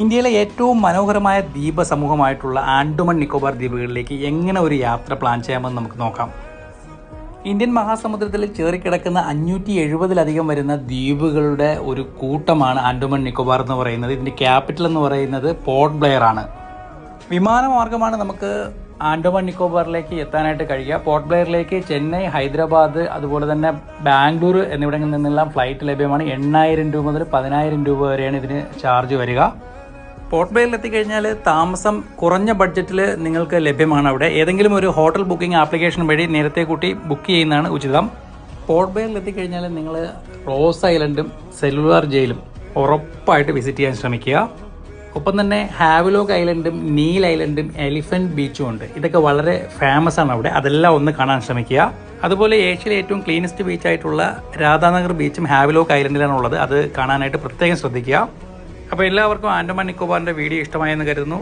ഇന്ത്യയിലെ ഏറ്റവും മനോഹരമായ ദ്വീപ സമൂഹമായിട്ടുള്ള ആൻഡുമൺ നിക്കോബാർ ദ്വീപുകളിലേക്ക് എങ്ങനെ ഒരു യാത്ര പ്ലാൻ ചെയ്യാമെന്ന് നമുക്ക് നോക്കാം. ഇന്ത്യൻ മഹാസമുദ്രത്തിൽ ചേറിക്കിടക്കുന്ന അഞ്ഞൂറ്റി എഴുപതിലധികം വരുന്ന ദ്വീപുകളുടെ ഒരു കൂട്ടമാണ് ആൻഡുമൺ നിക്കോബാർ എന്ന് പറയുന്നത്. ഇതിന്റെ ക്യാപിറ്റൽ എന്ന് പറയുന്നത് പോർട്ട് ബ്ലെയർ ആണ്. വിമാനമാർഗമാണ് നമുക്ക് ആൻഡോമൺ നിക്കോബാറിലേക്ക് എത്താനായിട്ട് കഴിയുക. പോർട്ട് ബ്ലെയറിലേക്ക് ചെന്നൈ ഹൈദരാബാദ് അതുപോലെ തന്നെ ബാംഗ്ലൂർ എന്നിവിടങ്ങളിൽ നിന്നെല്ലാം ഫ്ലൈറ്റ് ലഭ്യമാണ്. എണ്ണായിരം രൂപ മുതൽ പതിനായിരം രൂപ വരെയാണ് ഇതിന് ചാർജ് വരിക. പോർട്ട് ബ്ലെയറിൽ എത്തിക്കഴിഞ്ഞാൽ താമസം കുറഞ്ഞ ബഡ്ജറ്റിൽ നിങ്ങൾക്ക് ലഭ്യമാണ് അവിടെ. ഏതെങ്കിലും ഒരു ഹോട്ടൽ ബുക്കിംഗ് ആപ്ലിക്കേഷൻ വഴി നേരത്തെ കൂട്ടി ബുക്ക് ചെയ്യുന്നതാണ് ഉചിതം. പോർട്ട് ബ്ലെയറിൽ എത്തിക്കഴിഞ്ഞാൽ നിങ്ങൾ റോസ് ഐലൻഡും സെല്ലുലാർ ജയിലും ഉറപ്പായിട്ട് വിസിറ്റ് ചെയ്യാൻ ശ്രമിക്കുക. ഒപ്പം തന്നെ ഹാവലോക്ക് ഐലൻഡും നീൽ ഐലൻഡും എലിഫന്റ് ബീച്ചും ഉണ്ട്. ഇതൊക്കെ വളരെ ഫേമസ് ആണ് അവിടെ. അതെല്ലാം ഒന്ന് കാണാൻ ശ്രമിക്കുക. അതുപോലെ ഏഷ്യയിലെ ഏറ്റവും ക്ലീനസ്റ്റ് ബീച്ചായിട്ടുള്ള രാധാനഗർ ബീച്ചും ഹാവലോക്ക് ഐലൻഡിലാണ് ഉള്ളത്. അത് കാണാനായിട്ട് പ്രത്യേകം ശ്രദ്ധിക്കുക. അപ്പോൾ എല്ലാവർക്കും ആൻഡമാൻ നിക്കോബാറിന്റെ വീഡിയോ ഇഷ്ടമായെന്ന് കരുതുന്നു.